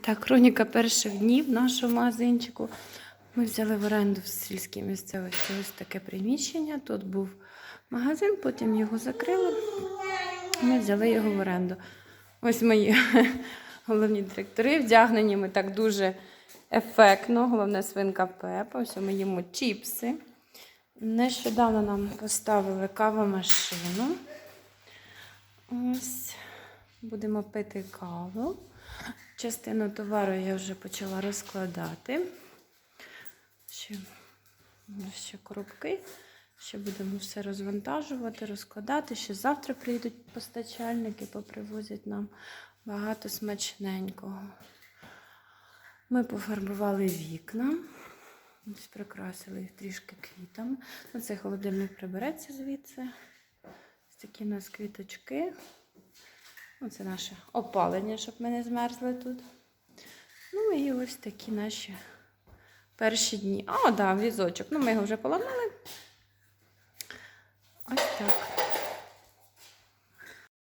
Так, хроніка перших днів нашого магазинчику. Ми взяли в оренду в сільській місцевості ось таке приміщення. Тут був магазин, потім його закрили. Ми взяли його в оренду. Ось мої головні директори. Вдягнені ми так дуже ефектно. Головна свинка Пепа. Ось ми їмо чіпси. Нещодавно нам поставили кавомашину. Ось будемо пити каву. Частину товару я вже почала розкладати. Ще, ще коробки. Ще будемо все розвантажувати, розкладати. Ще завтра прийдуть постачальники, попривозять нам багато смачненького. Ми пофарбували вікна. Прикрасили їх трішки квітами. Ну, цей холодильник прибереться звідси. Ось такі у нас квіточки. Оце наше опалення, щоб ми не змерзли тут. Ну і ось такі наші перші дні. А, да, візочок. Ну, ми його вже поламали. Ось так.